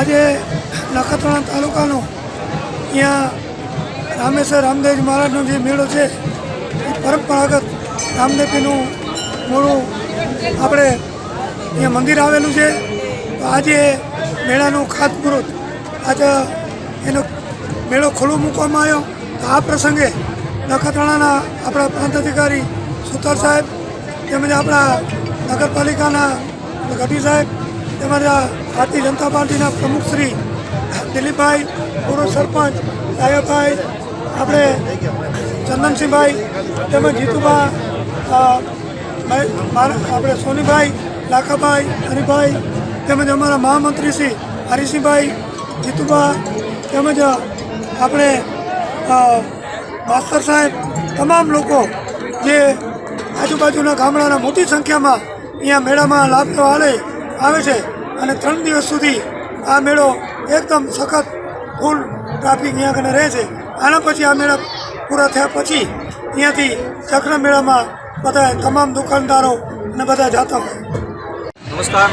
આજે નખત્રાણા તાલુકાનો ત્યાં રામેશ્વર રામદેવજી મહારાજનો જે મેળો છે, એ પરંપરાગત રામદેવજીનું મોડું આપણે અહીંયા મંદિર આવેલું છે. તો આજે મેળાનું ખાતમુહૂર્ત, આજે એનો મેળો ખુલ્લો મૂકવામાં આવ્યો. તો આ પ્રસંગે નખત્રાણાના આપણા પ્રાંત અધિકારી સુતાર સાહેબ તેમજ આપણા નગરપાલિકાના ગઢી સાહેબ તેમજ ભારતીય જનતા પાર્ટીના પ્રમુખ શ્રી દિલીપભાઈ, પૂર્વ સરપંચ સાહેબભાઈ આપણે ચંદનસિંહભાઈ, તેમજ જીતુભા આપણે સોનીભાઈ, લાખાભાઈ, હરિભાઈ, તેમજ અમારા મહામંત્રી શ્રી હરિસિંહભાઈ જીતુભા તેમજ આપણે માસ્તર સાહેબ, તમામ લોકો જે આજુબાજુના ગામડાના મોટી સંખ્યામાં અહીંયા મેળામાં લાભ લેવા આવે છે. અને ત્રણ દિવસ સુધી આ મેળો એકદમ સખત ફૂલ ટ્રાફિક અહીંયા કને રહે છે. આના પછી આ મેળા પૂરા થયા પછી અહીંયાથી ચક્ર મેળામાં બધા તમામ દુકાનદારો અને બધા જાતા હોય. નમસ્કાર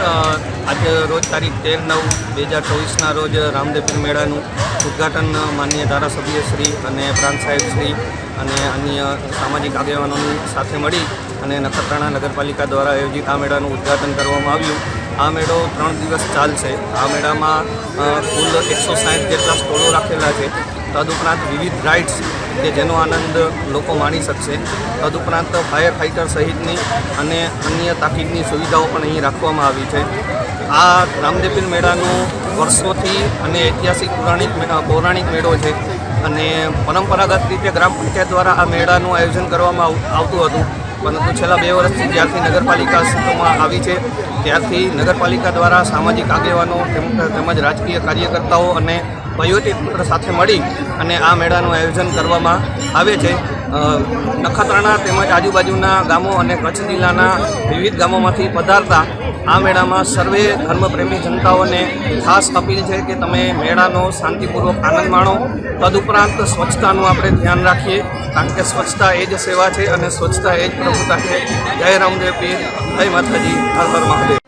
આજે રોજ તારીખ તેર નવ બે હજાર ચોવીસના રોજ રામદેવપીર મેળાનું ઉદ્ઘાટન માનનીય ધારાસભ્ય શ્રી અને પ્રાંત સાહેબ શ્રી અને અન્ય સામાજિક આગેવાનોની સાથે મળી અને નખત્રાણા નગરપાલિકા દ્વારા આયોજિત આ મેળાનું ઉદ્ઘાટન કરવામાં આવ્યું. આ મેળો ત્રણ દિવસ ચાલશે. આ મેળામાં કુલ એકસો સાઠ જેટલા સ્ટોલો રાખેલા છે. તદુપરાંત વિવિધ રાઇડ્સ કે જેનો આનંદ લોકો માણી શકશે. તદુપરાંત ફાયર ફાઇટર સહિતની અને અન્ય તાકીદની સુવિધાઓ પણ અહીં રાખવામાં આવી છે. આ રામદેપીર મેળાનું વર્ષોથી અને ઐતિહાસિક પૌરાણિક પૌરાણિક મેળો છે અને પરંપરાગત રીતે ગ્રામ પંચાયત દ્વારા આ મેળાનું આયોજન કરવામાં આવ- આવતું હતું. પરંતુ છેલ્લા બે વર્ષથી જ્યારથી નગરપાલિકા અસ્તિત્વમાં આવી છે. ત્યારથી નગરપાલિકા દ્વારા સામાજિક આગેવાનો તેમ- તેમજ રાજકીય કાર્યકર્તાઓ અને વહીવટીતંત્ર સાથે મળી અને આ મેળાનું આયોજન કરવામાં આવે છે. નખત્રાણા તેમજ આજુબાજુના ગામો અને કચ્છ જિલ્લાના વિવિધ ગામોમાંથી પધારતા આ મેળામાં સર્વે ધર્મપ્રેમી જનતાઓને ખાસ અપીલ છે કે તમે મેળાનો શાંતિપૂર્વક આનંદ માણો. તદુપરાંત સ્વચ્છતાનું આપણે ધ્યાન રાખીએ, કારણ કે સ્વચ્છતા એ જ સેવા છે અને સ્વચ્છતા એ જ પ્રભુતા છે. જય રામદેવ પીર. જય માતાજી. હર હર મહાદેવ.